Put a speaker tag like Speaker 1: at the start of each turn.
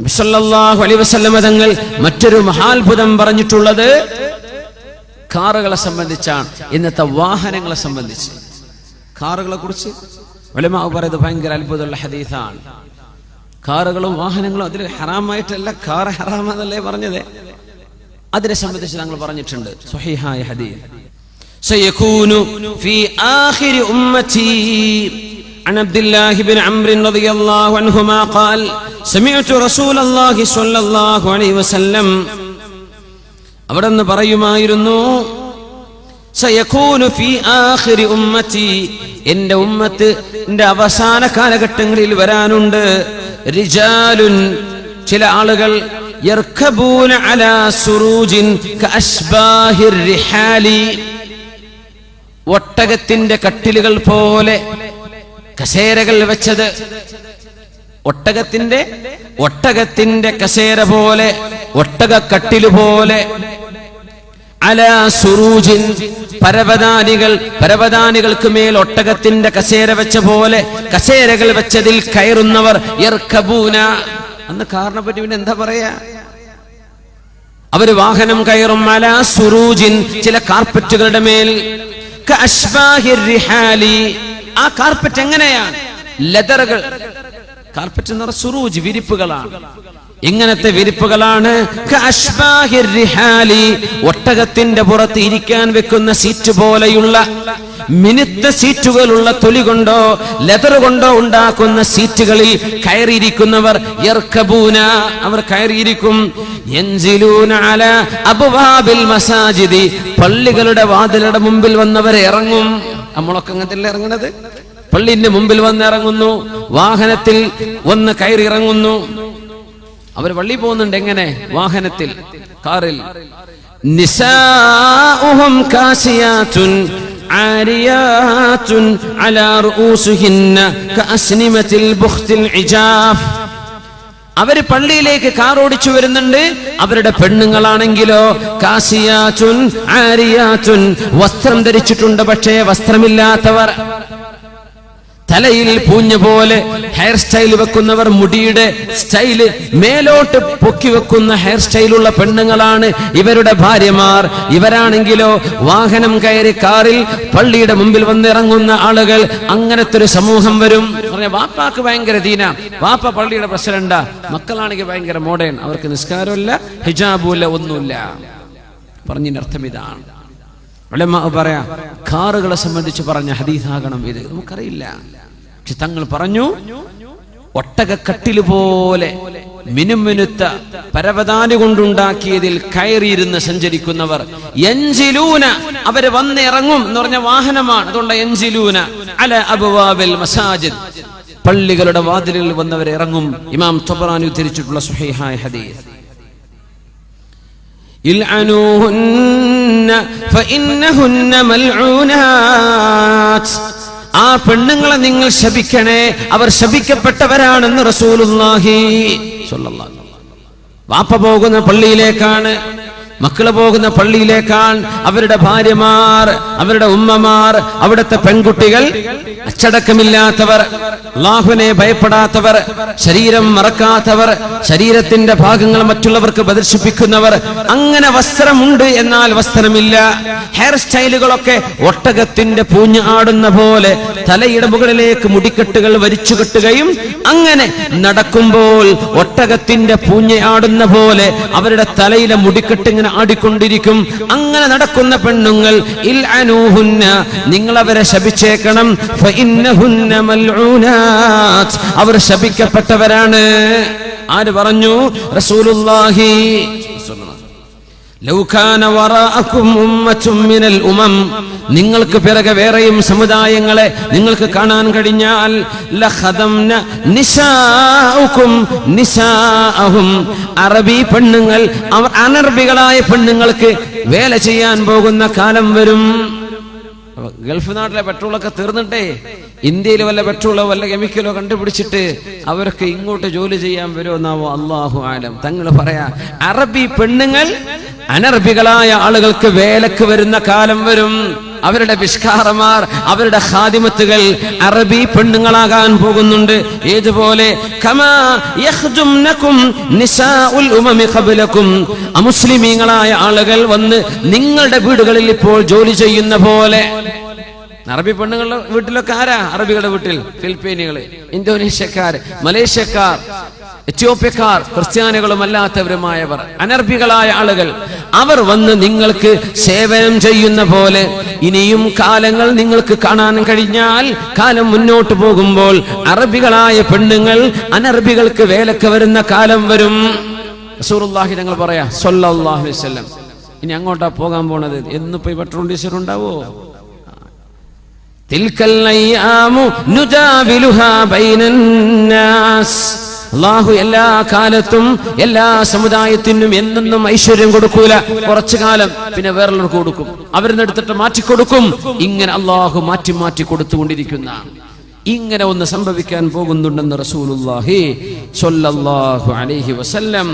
Speaker 1: നബിസല്ലാഹു അലൈ വസല്ലമ തങ്ങൾ മറ്റൊരു മഹാത്ഭുതം പറഞ്ഞിട്ടുള്ളത് കാറുകളെ സംബന്ധിച്ചാണ്. ഇന്നത്തെ വാഹനങ്ങളെ സംബന്ധിച്ച്. കാറുകളെ കുറിച്ച് ഒലമാവ് പറയുന്നത് ഭയങ്കര അത്ഭുതമുള്ള ഹദീസാണ്. കാറുകളും വാഹനങ്ങളും അതിൽ ഹറാമായിട്ടല്ല കാർ ഹറാമെന്നല്ലേ പറഞ്ഞത്? അതിനെ സംബന്ധിച്ച് ഞങ്ങൾ പറഞ്ഞിട്ടുണ്ട്. സഹിഹായ ഹദീസ്. സയകൂനു ഫീ ആഖിരി ഉമ്മതീ عن عبد الله بن عمرو رضي الله عنهما قال سمعت رسول الله صلى الله عليه وسلم അവിടെ നിന്ന് പറയുമായിരുന്നു സയഖൂനു ഫീ ആഖിരി ഉമ്മത്തി എന്റെ ഉമ്മത്ത് എന്റെ അവസാന കാലഘട്ടങ്ങളിൽ വരാനുണ്ട് റിജാലുൻ ചില ആളുകൾ യർക്കബൂന അലാ സുറൂജിൻ കഅശ്ബാഹിർ റിഹാലി ഒട്ടകത്തിന്റെ കട്ടിലുകൾ പോലെ കസേരകൾ വെച്ചത് ഒട്ടകത്തിന്റെ ഒട്ടകത്തിന്റെ കസേര പോലെ ഒട്ടകക്കട്ടിലുപോലെ കട്ടിൽ പോലെ. അലാ സുറൂജിൻ പരവതാനികൾ പരവതാനികൾക്ക് മേൽ ഒട്ടകത്തിന്റെ കസേര വെച്ച പോലെ. കസേരകൾ വെച്ചതിൽ കയറുന്നവർ അന്ന് കാറിനെ പറ്റി പിന്നെ എന്താ പറയാ? അവർ വാഹനം കയറും. അല സുറൂജിൻ ചില കാർപ്പറ്റുകളുടെ മേൽ. ആ കാർപ്പറ്റ് എങ്ങനെയാണ് ലെതറുകൾ. കാർപ്പറ്റ് എന്ന് പറഞ്ഞ സുറൂജ് വിരിപ്പുകളാണ്. ഇങ്ങനത്തെ വിരിപ്പുകളാണ്. ഒട്ടകത്തിന്റെ പുറത്ത് ഇരിക്കാൻ വെക്കുന്ന സീറ്റ് പോലെയുള്ള മിനുത്ത സീറ്റുകളുള്ള തൊലി കൊണ്ടോ ലെതർ കൊണ്ടോ ഉണ്ടാക്കുന്ന സീറ്റുകളിൽ കയറിയിരിക്കുന്നവർ യർക്കബൂന. അവർ കയറിയിരിക്കും. അബ്വാബിൽ മസാജിദി. പള്ളികളുടെ വാതിലുടെ മുമ്പിൽ വന്നവരെ ഇറങ്ങും. നമ്മളൊക്കെ അങ്ങനത്തെ ഇറങ്ങണത്? പള്ളിന്റെ മുമ്പിൽ വന്ന് ഇറങ്ങുന്നു വാഹനത്തിൽ ഒന്ന് കയറി ഇറങ്ങുന്നു. അവർ പള്ളി പോകുന്നുണ്ട് എങ്ങനെ? വാഹനത്തിൽ കാറിൽ. നിസാഉഹും കഅസ്നിമത്തിൽ ബുഖ്തിൽ ഇജാഫ്. അവർ പള്ളിയിലേക്ക് കാർ ഓടിച്ചു വരുന്നുണ്ട്. അവരുടെ പെണ്ണുങ്ങളാണെങ്കിലോ കാസിയാച്ചുൻ ആരിയാച്ചുൻ വസ്ത്രം ധരിച്ചിട്ടുണ്ട് പക്ഷേ വസ്ത്രമില്ലാത്തവർ. തലയിൽ പൂഞ്ഞ പോലെ ഹെയർ സ്റ്റൈൽ വെക്കുന്നവർ മുടിയുടെ സ്റ്റൈൽ മേലോട്ട് പൊക്കി വെക്കുന്ന ഹെയർ സ്റ്റൈലുള്ള പെണ്ണുങ്ങളാണ് ഇവരുടെ ഭാര്യമാർ. ഇവരാണെങ്കിലോ വാഹനം കയറി കാറിൽ പള്ളിയുടെ മുമ്പിൽ വന്നിറങ്ങുന്ന ആളുകൾ. അങ്ങനത്തെ ഒരു സമൂഹം വരും. പറഞ്ഞ വാപ്പാക്ക് ഭയങ്കര ദീന. വാപ്പ പള്ളിയുടെ പ്രസിഡന്റാ. മക്കളാണെങ്കിൽ ഭയങ്കര മോഡേൺ അവർക്ക് നിസ്കാരമില്ല ഹിജാബുമില്ല ഒന്നുമില്ല. പറഞ്ഞതിന്റെ അർത്ഥം ഇതാണ്. പറയാ കാറുകളെ സംബന്ധിച്ച് പറഞ്ഞ ഹദീസാകണം ഇത്. നമുക്കറിയില്ല. പക്ഷെ തങ്ങൾ പറഞ്ഞു ഒട്ടകക്കട്ടിൽ പോലെ മിനുമിനുത്ത പരവതാനി കൊണ്ടുണ്ടാക്കിയതിൽ കയറിയിരുന്ന് സഞ്ചരിക്കുന്നവർ. എൻജിലൂന അവർ വന്നിറങ്ങും എന്ന് പറഞ്ഞ വാഹനമാണ്. അതുകൊണ്ട് എൻജിലൂന അല അബുവാബിൽ മസാജിദ്. പള്ളികളുടെ വാതിലിൽ വന്നവർ ഇറങ്ങും ഇമാം തൊബറാനു ഉദ്ധരിച്ചിട്ടുള്ള സുഹൈഹായ ഹദീസ്. ആ പെണ്ണുങ്ങളെ നിങ്ങൾ ശപിക്കണേ. അവർ ശപിക്കപ്പെട്ടവരാണെന്ന് വസല്ലം. വാപ്പ പോകുന്ന പള്ളിയിലേക്കാണ്. മക്കൾ പോകുന്ന പള്ളിയിലേക്കാണ് അവരുടെ ഭാര്യമാർ അവരുടെ ഉമ്മമാർ അവിടുത്തെ പെൺകുട്ടികൾ അച്ചടക്കമില്ലാത്തവർ അള്ളാഹുവിനെ ഭയപ്പെടാത്തവർ ശരീരം മറക്കാത്തവർ ശരീരത്തിന്റെ ഭാഗങ്ങൾ മറ്റുള്ളവർക്ക് പ്രദർശിപ്പിക്കുന്നവർ. അങ്ങനെ വസ്ത്രമുണ്ട് എന്നാൽ വസ്ത്രമില്ല. ഹെയർ സ്റ്റൈലുകളൊക്കെ ഒട്ടകത്തിന്റെ പൂഞ്ഞ് ആടുന്ന പോലെ തലയുടെ മുകളിലേക്ക് മുടിക്കെട്ടുകൾ വരിച്ചു കെട്ടുകയും അങ്ങനെ നടക്കുമ്പോൾ ഒട്ടകത്തിന്റെ പൂഞ്ഞ ആടുന്ന പോലെ അവരുടെ തലയിലെ മുടിക്കെട്ട് ഇങ്ങനെ ആടിക്കൊണ്ടിരിക്കും. അങ്ങനെ നടക്കുന്ന പെണ്ണുങ്ങൾ ഇൽ അനൂഹുന്ന നിങ്ങൾ അവരെ ശപിച്ചേക്കണം. അവർ ശപിക്കപ്പെട്ടവരാണ്. ആര് പറഞ്ഞു? റസൂലുള്ളാഹി. ലൗഖാന വറാഅക്കും ഉമ്മത്തും മിനൽ ഉമം. നിങ്ങൾക്ക് പിറകെ വേറെയും സമുദായങ്ങളെ നിങ്ങൾക്ക് കാണാൻ കഴിഞ്ഞാൽ അറബി പെണ്ണുങ്ങൾ അവർ അനർബികളായ പെണ്ണുങ്ങൾക്ക് വേല ചെയ്യാൻ പോകുന്ന കാലം വരും. ഗൾഫ് നാട്ടിലെ പെട്രോളൊക്കെ തീർന്നിട്ടേ ഇന്ത്യയിൽ വല്ല പെട്രോളോ വല്ല കെമിക്കലോ കണ്ടുപിടിച്ചിട്ട് അവരൊക്കെ ഇങ്ങോട്ട് ജോലി ചെയ്യാൻ വരുമെന്നാവോ? അള്ളാഹു ആലം. തങ്ങൾ പറയാ അറബി പെണ്ണുങ്ങൾ അനർബികളായ ആളുകൾക്ക് വേലക്ക് വരുന്ന കാലം വരും. അവരുടെ വിഷ്കാരമാർ അവരുടെ ഹാദിമത്തുകൾ അറബി പെണ്ണുങ്ങളാകാൻ പോകുന്നുണ്ട്. ഏതുപോലെ? അമുസ്ലിമീങ്ങളായ ആളുകൾ വന്ന് നിങ്ങളുടെ വീടുകളിൽ ഇപ്പോൾ ജോലി ചെയ്യുന്ന പോലെ. അറബി പെണ്ണുങ്ങളുടെ വീട്ടിലൊക്കെ ആരാ? അറബികളുടെ വീട്ടിൽ ഫിലിപ്പീനുകൾ ഇന്തോനേഷ്യക്കാർ മലേഷ്യക്കാർ എത്യോപ്യക്കാർ ക്രിസ്ത്യാനികളും അല്ലാത്തവരുമായവർ അനർബികളായ ആളുകൾ. അവർ വന്ന് നിങ്ങൾക്ക് സേവനം ചെയ്യുന്ന പോലെ ഇനിയും കാലങ്ങൾ നിങ്ങൾക്ക് കാണാൻ കഴിഞ്ഞാൽ കാലം മുന്നോട്ട് പോകുമ്പോൾ അറബികളായ പെണ്ണുങ്ങൾ അനറബികൾക്ക് വേലക്ക് വരുന്ന കാലം വരും. റസൂറുല്ലാഹി ഞങ്ങൾ പറയാ സൊല്ലാഹു വസ്ലം ഇനി അങ്ങോട്ടാ പോകാൻ പോണത്? എന്നിപ്പോ ഈ പെട്രോൾ ഡീസൽ ഉണ്ടാവോ? തിൽക്കൽ നയ്യാമു ബൈനന്നാസ് അള്ളാഹു എല്ലാ കാലത്തും എല്ലാ സമുദായത്തിനും എന്നെന്നും ഐശ്വര്യം കൊടുക്കൂല. കുറച്ചു കാലം പിന്നെ വേറെള്ളവർക്ക് കൊടുക്കും. അവരിന്ന് എടുത്തിട്ട് മാറ്റിക്കൊടുക്കും ഇങ്ങനെ അള്ളാഹു മാറ്റി മാറ്റി കൊടുത്തുകൊണ്ടിരിക്കുന്ന ഇങ്ങനെ ഒന്ന് സംഭവിക്കാൻ പോകുന്നുണ്ടെന്ന് റസൂലുള്ളാഹി അലൈഹി വസല്ലം.